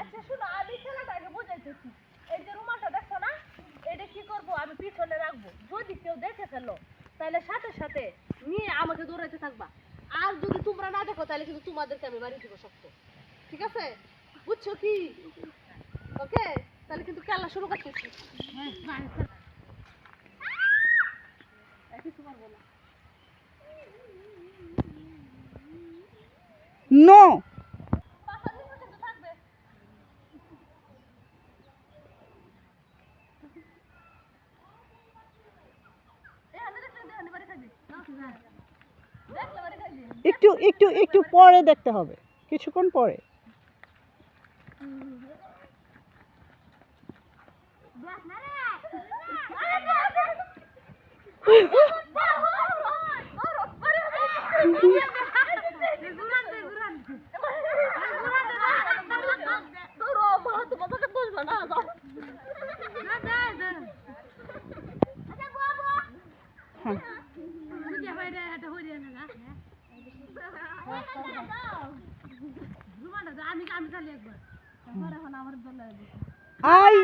আচ্ছা শোনো, আমি খেলাটা আগে বুঝাইতেছি। এই যে রুমালটা দেখছ না, এটা কি করব? আমি পিছনে রাখব। যদি কেউ দেখে ফেলো, তাহলে সাথে সাথে নিয়ে আমাকে দৌড়াইতে থাকবা। আর যদি তোমরা না দেখো, তাহলে কিন্তু তোমাদেরকে আমি বাড়ি দিব শক্ত। ঠিক আছে? বুঝছ কি? ওকে? তাহলে কিন্তু খেলা শুরু করতেছি কিছু পারব না নো পাঁচটা দিন পর্যন্ত থাকবে এখানে দেখলে দেখানি বাড়ি খাইবি দেখলে বাড়ি খাইবি একটু একটু পরে দেখতে হবে। কিছুক্ষণ পরে। দেখ আই!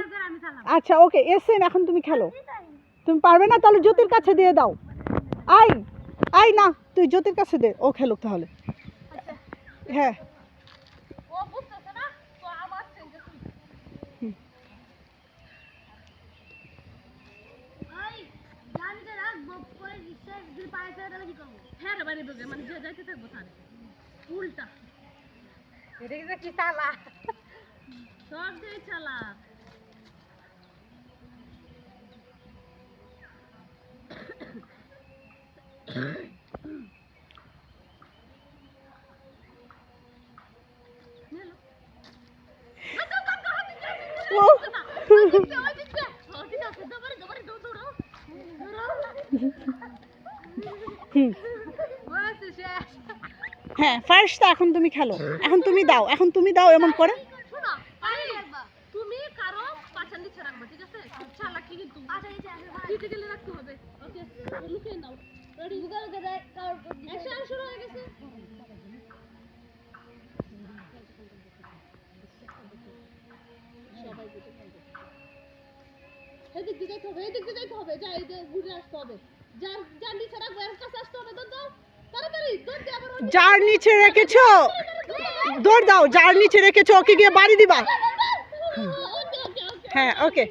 আচ্ছা ওকে, এসেন, এখন তুমি খেলো। তুমি পারবে না, তাহলে জ্যোতির কাছে দিয়ে দাও। আই! আই না, তুই জ্যোতির কাছে দে, ও খেলুক তাহলে। হ্যাঁ। হ্যাঁ বাড়ি মানে যাইতে থাকব তার উল্টা এটা কি চালা সব দিয়ে চালা ও হ্যাঁ ফার্স্ট এখন তুমি খেলো। এখন তুমি দাও এখন তুমি দাও এমন করে। তুমি কারও পাছার নিচে রাখবে ঠিক আছে? চালাকি কিন্তু। পিঠে গেলে রাখতে হবে। ওকে লুকিয়ে নাও। রেডি গুগল করে অ্যাকশন শুরু হয়ে গেছে। সবাই পিঠে খাবে এদিক দিয়ে যাইতে হবে এদিক দিয়ে যাইতে হবে। যা ঘুরে আসতে হবে। যার যার নিচে রাখবে এর কাছে আসতে হবে দৌড় যার নিচে রেখেছো? দৌড় দাও যার নিচে রেখেছো, ওকে গিয়ে বাড়ি দিবা। হ্যাঁ ওকে।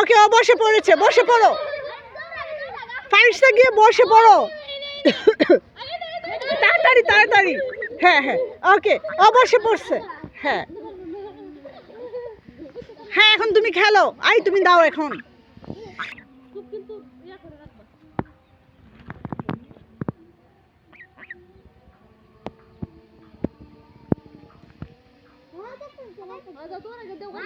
ওকে, ও বসে পড়েছে, বসে পড়ো। ফার্স্টে গিয়ে বসে পড়ো। তাড়াতাড়ি তাড়াতাড়ি। হ্যাঁ হ্যাঁ ওকে, ও বসে পড়ছে। হ্যাঁ। হ্যাঁ এখন তুমি খেলো। আই, তুমি দাও এখন। هذا دورك قدام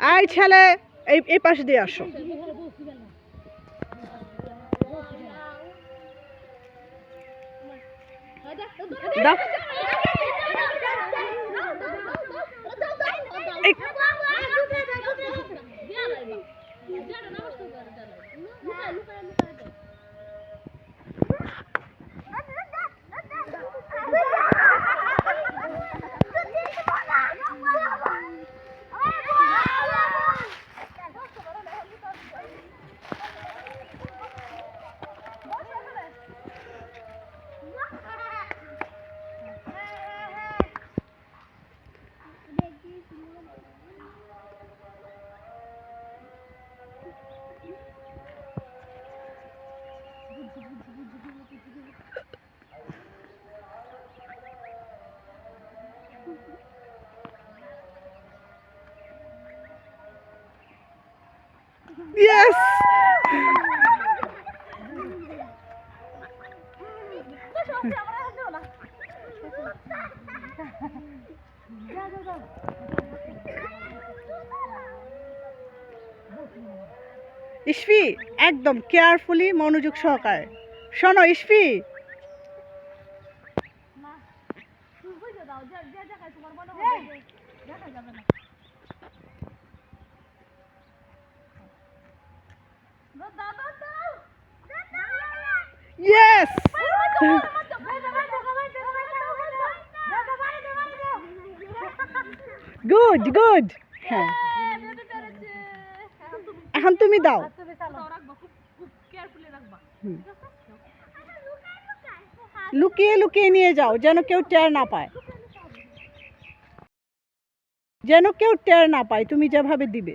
আই ছেলে এই এই পাশে দিয়ে আসো। দাও। Yes! ইসফি একদম কেয়ারফুলি মনোযোগ সহকারে শোনো ইসফি মনে দেখা যাবে না ইয়েস গুড গুড হ্যাঁ এখন তুমি দাও। হুম। লুকিয়ে লুকিয়ে নিয়ে যাও যেন কেউ টের না পায়। যেন কেউ টের না পায় তুমি যেভাবে দিবে।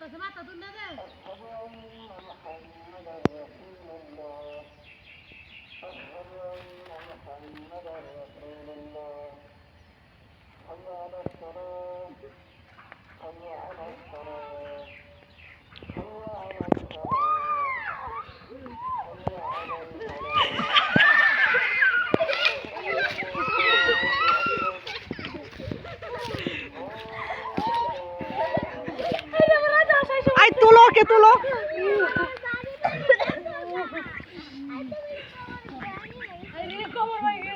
तसं मातातून ना गं حي على الصلاة حي على الصلاة কে তুলো।